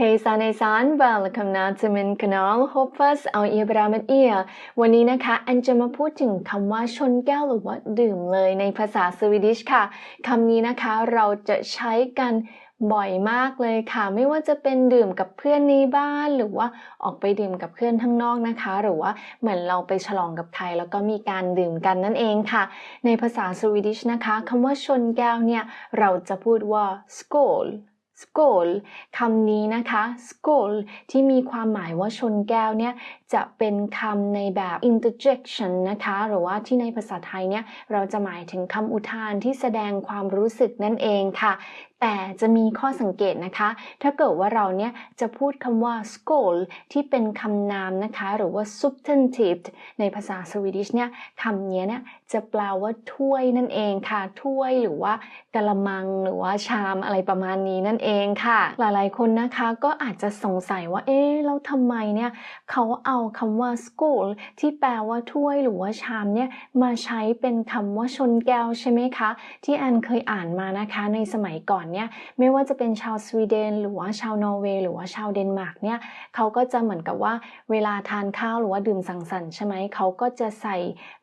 Hej Sanesan! Välkomna till min kanal. Hoppas all är bra med er. วันนี้นะคะแอนจะมาพูดถึงคำว่าชนแก้วหรือว่าดื่มเลยในภาษาสวีดิชค่ะคำนี้นะคะเราจะใช้กันบ่อยมากเลยค่ะ ไม่ว่าจะเป็นดื่มกับเพื่อนในบ้าน หรือว่าออกไปดื่มกับเพื่อนข้างนอกนะคะ หรือว่าเหมือนเราไปฉลองกับใครแล้วก็มีการดื่มกันนั่นเองค่ะ ในภาษาสวีดิชนะคะคำว่าชนแก้วเนี่ยเราจะพูดว่า skål skål คำนี้นะคะ skål ที่มีความหมายว่าชนแก้วเนี่ยจะเป็นคำในแบบ interjection นะคะ หรือว่าที่ในภาษาไทยเนี่ยเราจะหมายถึงคำอุทานที่แสดงความรู้สึกนั่นเองค่ะ แต่จะมีข้อสังเกตนะคะ ถ้าเกิดว่าเราเนี่ยจะพูดคำว่า skål ที่เป็นคำนามนะคะ หรือว่า substantive ในภาษาสวีดิชเนี่ยคำนี้เนี่ยจะแปลว่าถ้วยนั่นเองค่ะ ถ้วยหรือว่ากะละมังหรือว่าชามอะไรประมาณนี้นั่นเองค่ะ หลายๆคนนะคะก็อาจจะสงสัยว่าเอ๊ะแล้วทำไมเนี่ยเขาเอาคำว่า skål ที่แปลว่าถ้วยหรือว่าชามเนี่ยมาใช้เป็นคำว่าชนแก้วใช่ไหมคะ ที่แอนเคยอ่านมานะคะในสมัยก่อนเนี่ยไม่ว่าจะเป็นชาวสวีเดน หรือว่าชาวนอร์เวย์หรือว่าชาวเดนมาร์กเนี่ยเขาก็จะเหมือนกับว่าเวลาทานข้าวหรือว่าดื่มสังสรรค์ใช่ไหมเขาก็จะใส่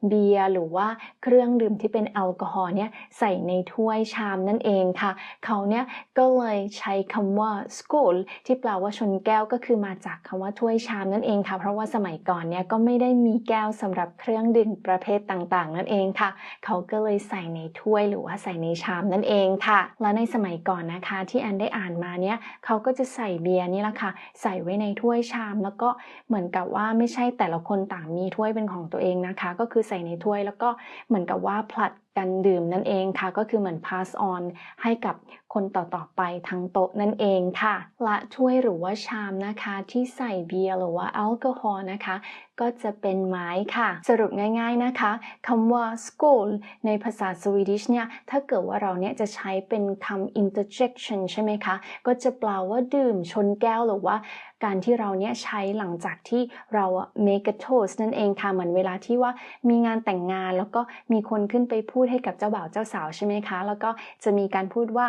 เบียร์หรือว่าเครื่องดื่มที่เป็นแอลกอฮอล์เนี่ยใส่ในถ้วยชามนั่นเองค่ะ เขาเนี่ยก็เลยใช้คำว่า skål ที่แปลว่าชนแก้วก็คือมาจากคำว่าถ้วยชามนั่นเองค่ะ เพราะว่าสมัยก่อนเนี่ยก็ไม่ได้มีแก้วสำหรับเครื่องดื่มประเภทต่างๆ นั่นเองค่ะ เขาก็เลยใส่ในถ้วยหรือว่าใส่ในชามนั่นเองค่ะ และในสมัยก่อนนะคะที่แอนได้อ่านมาเนี่ยเขาก็จะใส่เบียร์นี่แหละค่ะ ใส่ไว้ในถ้วยชาม แล้วก็เหมือนกับว่าไม่ใช่แต่ละคนต่างมีถ้วยเป็นของตัวเองนะคะ ก็คือใส่ในถ้วยแล้วก็เหมือนกับว่าผลัด การดื่มนั่นเองค่ะ ก็คือเหมือน pass on ให้กับคนต่อๆไปทั้งโต๊ะนั่นเองค่ะและถ้วยหรือว่าชามนะคะที่ใส่เบียร์หรือว่าแอลกอฮอล์นะคะ ก็จะเป็นไม้ค่ะ สรุปง่ายๆนะคะคำว่า skål ในภาษาสวีดิชเนี่ย ถ้าเกิดว่าเราเนี่ยจะใช้เป็นคำ interjection ใช่ไหมคะ ก็จะแปลว่าดื่มชนแก้วหรือว่าการที่เราเนี่ยใช้หลังจากที่เรา make a toast นั่นเองค่ะ เหมือนเวลาที่ว่ามีงานแต่งงานแล้วก็มีคนขึ้นไปพูดให้กับเจ้าบ่าวเจ้าสาวใช่ไหมคะ แล้วก็จะมีการพูดว่า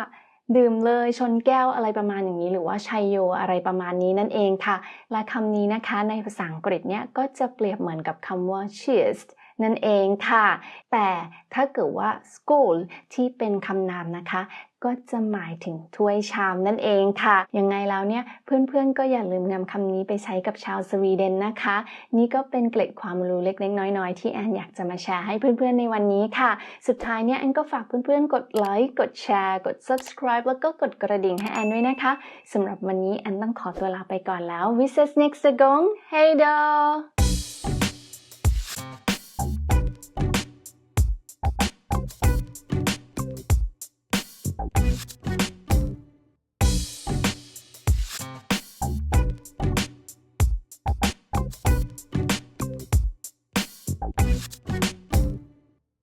ดื่มเลยชนแก้วอะไรประมาณอย่างนี้ หรือว่าชัยโยอะไรประมาณนี้นั่นเองค่ะ และคำนี้นะคะในภาษาอังกฤษเนี่ยก็จะเปรียบเหมือนกับคำว่า cheers นั่นเองค่ะ แต่ถ้าเกิดว่า skål ที่เป็นคำนามนะคะ ก็จะหมายถึงถ้วยชามนั่นเองค่ะ ยังไงแล้วเนี่ยเพื่อนๆก็อย่าลืมนำคำนี้ไปใช้กับชาวสวีเดนนะคะ นี่ก็เป็นเกร็ดความรู้เล็กๆน้อยๆ ที่แอนอยากจะมาแชร์ให้เพื่อนๆในวันนี้ค่ะ สุดท้ายเนี่ยแอนก็ฝากเพื่อนๆ กดไลค์กดแชร์ กด subscribe แล้วก็กดกระดิ่งให้แอนด้วยนะคะสำหรับวันนี้แอนต้องขอตัวลาไปก่อนแล้ว Vi ses nästa gång Hej då